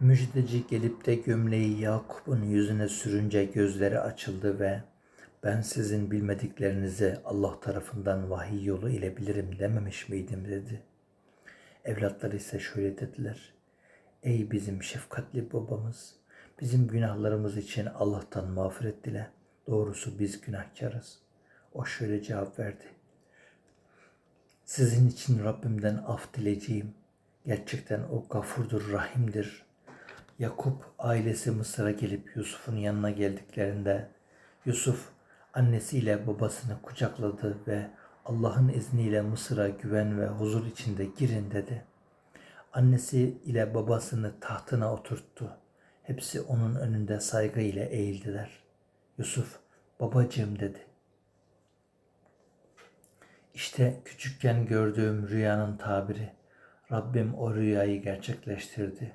Müjdeci gelip de gömleği Yakup'un yüzüne sürünce gözleri açıldı ve ben sizin bilmediklerinizi Allah tarafından vahiy yolu ile bilirim dememiş miydim dedi. Evlatları ise şöyle dediler. Ey bizim şefkatli babamız, bizim günahlarımız için Allah'tan mağfiret dile. Doğrusu biz günahkarız. O şöyle cevap verdi. Sizin için Rabbimden af dileyeceğim. Gerçekten o gafurdur, rahimdir. Yakup ailesi Mısır'a gelip Yusuf'un yanına geldiklerinde Yusuf annesiyle babasını kucakladı ve Allah'ın izniyle Mısır'a güven ve huzur içinde girin dedi. Annesi ile babasını tahtına oturttu. Hepsi onun önünde saygı ile eğildiler. Yusuf, babacığım dedi. İşte küçükken gördüğüm rüyanın tabiri. Rabbim o rüyayı gerçekleştirdi.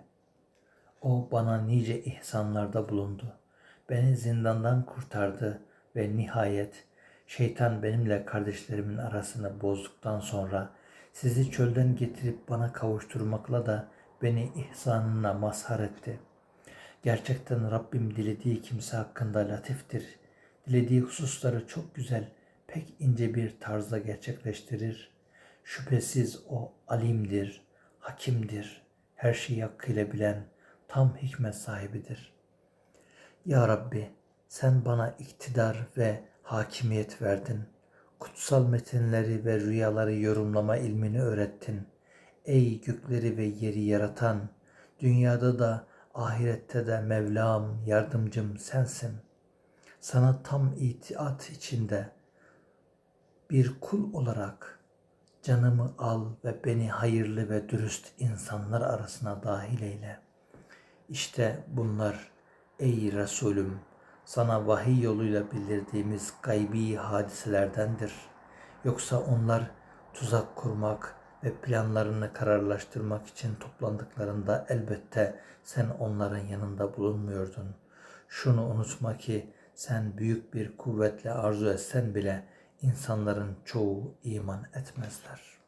O bana nice ihsanlarda bulundu. Beni zindandan kurtardı ve nihayet şeytan benimle kardeşlerimin arasını bozduktan sonra sizi çölden getirip bana kavuşturmakla da beni ihsanına mazhar etti. Gerçekten Rabbim dilediği kimse hakkında latiftir. Dilediği hususları çok güzel, pek ince bir tarzda gerçekleştirir. Şüphesiz o alimdir, hakimdir, her şeyi hakkıyla bilen, tam hikmet sahibidir. Ya Rabbi sen bana iktidar ve hakimiyet verdin. Kutsal metinleri ve rüyaları yorumlama ilmini öğrettin. Ey gökleri ve yeri yaratan, dünyada da ahirette de Mevlam, yardımcım sensin. Sana tam itiat içinde bir kul olarak canımı al ve beni hayırlı ve dürüst insanlar arasına dahil eyle. İşte bunlar ey Resulüm sana vahiy yoluyla bildirdiğimiz gaybi hadiselerdendir. Yoksa onlar tuzak kurmak ve planlarını kararlaştırmak için toplandıklarında elbette sen onların yanında bulunmuyordun. Şunu unutma ki sen büyük bir kuvvetle arzu etsen bile insanların çoğu iman etmezler.